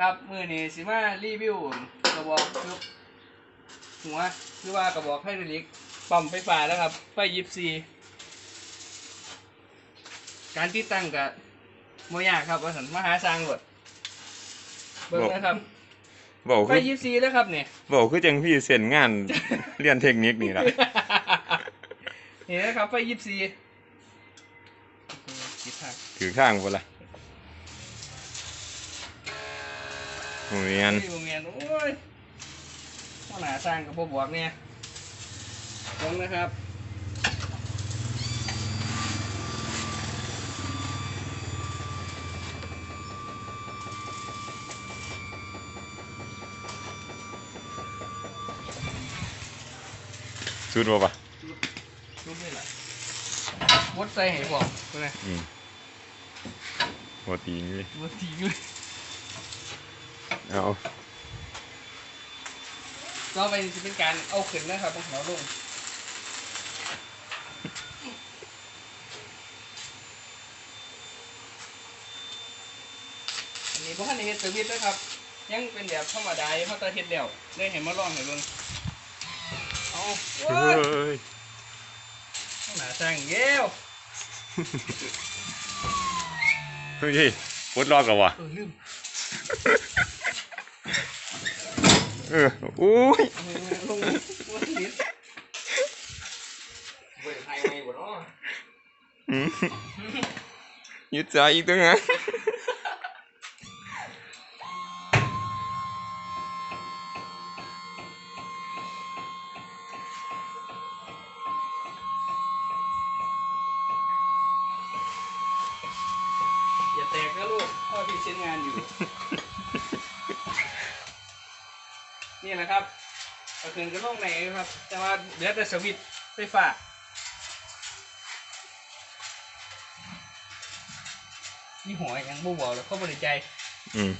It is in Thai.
ครับมือนี้สิมารีวิวกระบอกคือหัวคือว่ากระบอกไฮดรอลิกปั๊มไฟฟ้าแล้วครับไฟยิบซีการติดตั้งกับโมยากครับว่าสันมาหาสร้างรถเบิ่งนะครับบอกไฟคือยิบซีแล้วครับเนี่ยบอกคือจังพี่เซ็นงาน เรียนเทคนิคนี่ล่ะนี่นะครับไฟยิบซีคิดทางถือข้างพุ่นล่ะ โอ้ยอันที่โรงเรียนโอ้ยข้างหน้าสร้างกับพวกบวกเนี่ยลงนะครับสุดบ่ปะลุกนี่แหละวดใส่ให้บอกไปเลยอืมบ่ตีงเลยวดทีเลย เอาก็ไปจะเป็นการเอาขึ้นนะครับต้องเอาลงอันนี้พวกท่านเฮ็ดสวิตช์นะครับ ยังเป็นแบบธรรมดาอยู่เพราะตาเฮ็ดแล้วได้เห็นมาลองให้เบิ่งเอาโอ้เฮ้ยยหนาสร้างเย้วเฮ้ยปลดล็อกแล้ววะเออลืม เออโอ้ยเอาลงลงนิดเว้ยไทยไม่บ่เนาะอืมยึดใจอีกตั้งนะอย่าแตกนะลูกพ่อพี่เช็นงานอยู่ นี่แหละครับก็คืนก็ลงไหนครับ แต่ว่าเดือแต่สวิตช์ไฟฟ้านี่หัวยังบ่บอกเลยเขาบริใจ อืม